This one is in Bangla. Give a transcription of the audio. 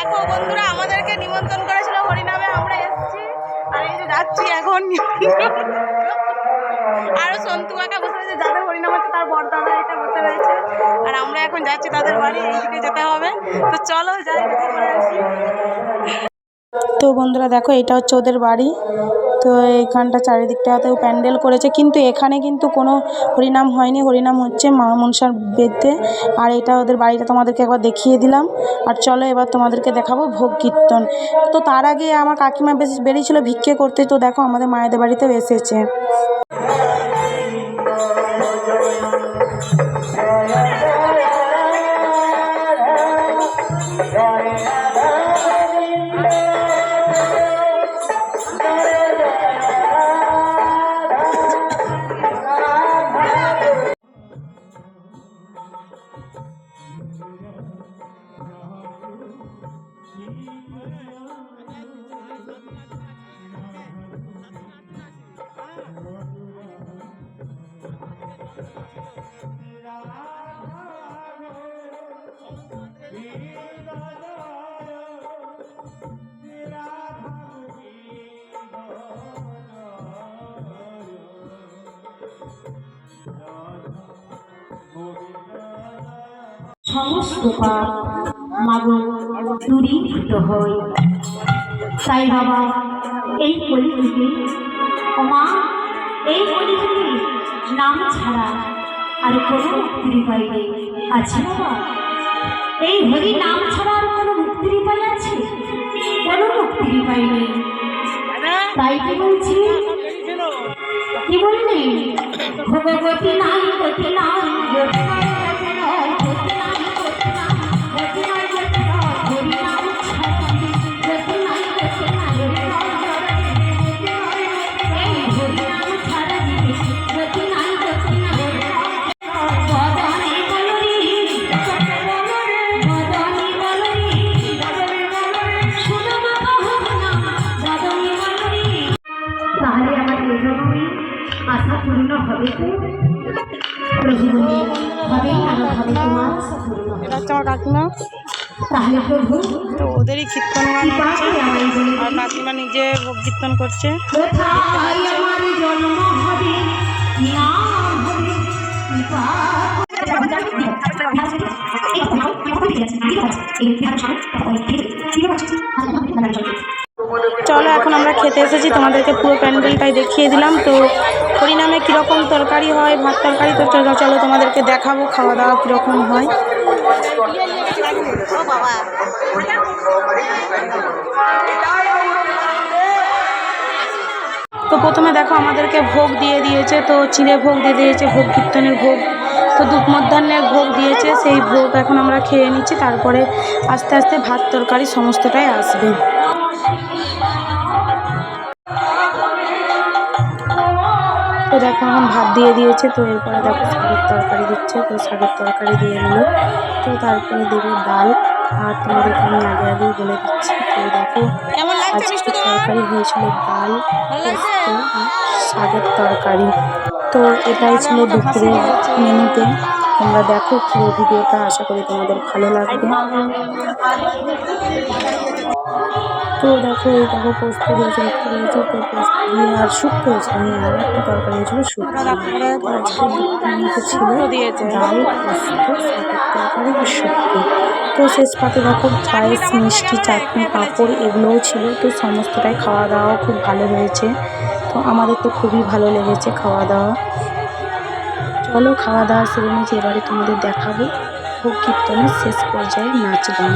দেখো বন্ধুরা, আমাদেরকে নিমন্ত্রণ করেছিল হরিনামে, আমরা এসেছি। আর এই যে যাচ্ছি এখন। আরও সন্তু কাকা বসে রয়েছে, যাদের হরিনাম আছে তার বরদাদা এটা বসে রয়েছে। আর আমরা এখন যাচ্ছি তাদের বাড়ি এইদিকে যেতে হবে। তো চলো যাই আসি। তো বন্ধুরা দেখো, এটা হচ্ছে ওদের বাড়ি। তো এইখানটা চারিদিকটাতেও প্যান্ডেল করেছে, কিন্তু এখানে কিন্তু কোনো হরিনাম হয়নি। হরিনাম হচ্ছে মা মনসার বেদে। আর এটা ওদের বাড়িটা তোমাদেরকে একবার দেখিয়ে দিলাম। আর চলো এবার তোমাদেরকে দেখাবো ভোগ কীর্তন। তো তার আগে আমার কাকিমা বেশ বেরিয়েছিল ভিক্ষে করতে। তো দেখো, আমাদের মায়েদের বাড়িতেও এসেছে। সমস্ত পাপ মাগো দূরীভূত হয় সাই বাবা, এই কলিযুগে মা, এই কলিযুগে নাম ছাড়া আর কোনো মুক্তির উপায় নেই। আছে বাবা, এই হরি নাম ছাড়া আর কোনো মুক্তির উপায় আছে? কোনো মুক্তির উপায় নেই। তাই কি বলছি? কি বললি? ভগবতী নাই গতি আমার তো ওদেরই কীর্তন গান হচ্ছে। আর কাকিমা নিজে কীর্তন করছে। কোথায় আমার জন্ম হবে না হবে কৃপা চলো, এখন আমরা খেতে এসেছি। তোমাদেরকে পুরো প্যান্ডেলটাই দেখিয়ে দিলাম। তো হরিনামে কীরকম তরকারি হয়, ভাত তরকারি? তো চলো, তোমাদেরকে দেখাবো, খাওয়া দাওয়া কীরকম হয়। তো প্রথমে দেখো, আমাদেরকে ভোগ দিয়ে দিয়েছে। তো চিড়ে ভোগ দিয়ে দিয়েছে, ভোগ কীর্তনের ভোগ। তো দুধ মধ্যাহ্নের ভোগ দিয়েছে, সেই ভোগ এখন আমরা খেয়ে নিচ্ছি। তারপরে আস্তে আস্তে ভাত তরকারি সমস্তটাই আসবে। তো দেখো এখন ভাত দিয়ে দিয়েছে তো এরপরে দেখো শাকের তরকারি দিচ্ছে তো শাকের তরকারি দিয়ে দিল। তো তারপরে দেবে ডাল আর তোমাদেরকে আমি আগে আগেই বলে দিচ্ছি। তো দেখো আজকে তরকারি হয়েছিল ডাল শাকের তরকারি। তো এটাই ছিল দুপুরের মেনুতে তোমরা দেখো পুরো ভিডিওটা আশা করি তোমাদের ভালো লাগবে। তো দেখো এই দেখো পোস্ত দিয়েছে দেখতে পেয়েছ তো পোস্ত দিয়ে আর শুক্তো হয়েছে আমি আর একটা তরকারি হয়েছিল শুক্তো আজকে ছিল ডাল পোস্ত তরকারি আর শুক্তো তো শেষ পাতে দেখো পায়েস মিষ্টি চাটনি পাঁপড় এগুলোও ছিল। তো সমস্তটাই খাওয়া দাওয়া খুব ভালো হয়েছে। তো আমাদের তো খুবই ভালো লেগেছে খাওয়া দাওয়া চলো খাওয়া দাওয়া সেরে নিয়েছি এবারে তোমাদের দেখাবো। ভোগ কীর্তনের শেষ পর্যায়ে নাচ গান।